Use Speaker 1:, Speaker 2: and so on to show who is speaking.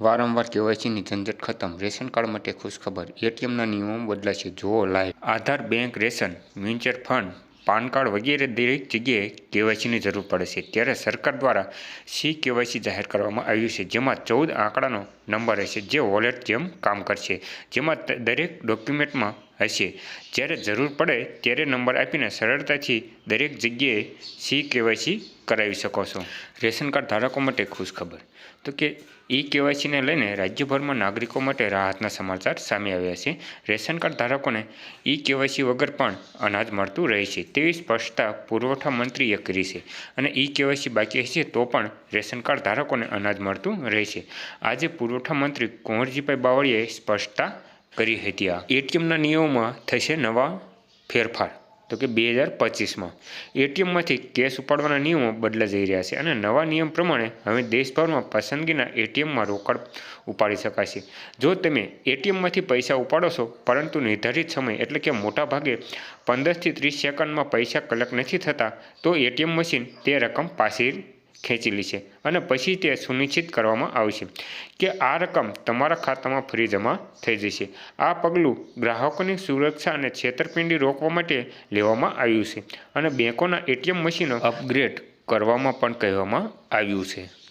Speaker 1: વારંવાર કેવાયસીની ઝંઝટ ખતમ. Ration card માટે ખુશખબર એટીએમના નિયમો બદલાશે. જુઓ, live. Aadhaar, bank, ration mutual fund, PAN card વગેરે દરેક જગ્યાએ કેવાયસીની જરૂર પડે છે. ત્યારે સરકાર દ્વારા સી કેવાયસી જાહેર કરવામાં આવ્યું છે, જેમાં ચૌદ આંકડાનો નંબર રહેશે, જે વોલેટ જેમ કામ કરશે. જેમાં દરેક ડોક્યુમેન્ટમાં હશે. જ્યારે જરૂર પડે ત્યારે નંબર આપીને સરળતાથી દરેક જગ્યાએ સી કેવાયસી કરાવી શકો છો. રેશન કાર્ડ ધારકો માટે ખુશખબર તો કે ઈ કેવાયસીને લઈને રાજ્યભરમાં નાગરિકો માટે રાહતના સમાચાર સામે આવ્યા છે. રેશન કાર્ડ ધારકોને ઈ કેવાયસી વગર પણ અનાજ મળતું રહે છે તેવી સ્પષ્ટતા પુરવઠા મંત્રીએ કરી છે. અને ઈ કેવાયસી બાકી હશે તો પણ રેશન કાર્ડ ધારકોને અનાજ મળતું રહેશે આજે પુરવઠા મંત્રી કુંવરજીભાઈ બાવળીએ સ્પષ્ટતા કરી હતી આ એટીએમના નિયમોમાં થશે નવા ફેરફાર. તો કે બે હજાર પચીસમાં. એટીએમમાંથી કેશ ઉપાડવાના નિયમો બદલા જઈ રહ્યા છે અને નવા નિયમ પ્રમાણે હવે દેશભરમાં પસંદગીના એટીએમમાં રોકડ ઉપાડી શકાશે. જો તમે એટીએમમાંથી પૈસા ઉપાડો છો, પરંતુ નિર્ધારિત સમય એટલે કે મોટા ભાગે પંદરથી ત્રીસ સેકન્ડમાં પૈસા કલેક્ટ નથી થતા, તો એટીએમ મશીન તે રકમ પાછી ખેંચી લેશે અને પછી તે સુનિશ્ચિત કરવામાં આવશે કે આ રકમ તમારા ખાતામાં ફરી જમા થઈ જશે. આ પગલું ગ્રાહકોની સુરક્ષા અને છેતરપિંડી રોકવા માટે લેવામાં આવ્યું છે. અને બેંકોના એટીએમ મશીનો અપગ્રેડ કરવામાં પણ કહેવામાં આવ્યું છે.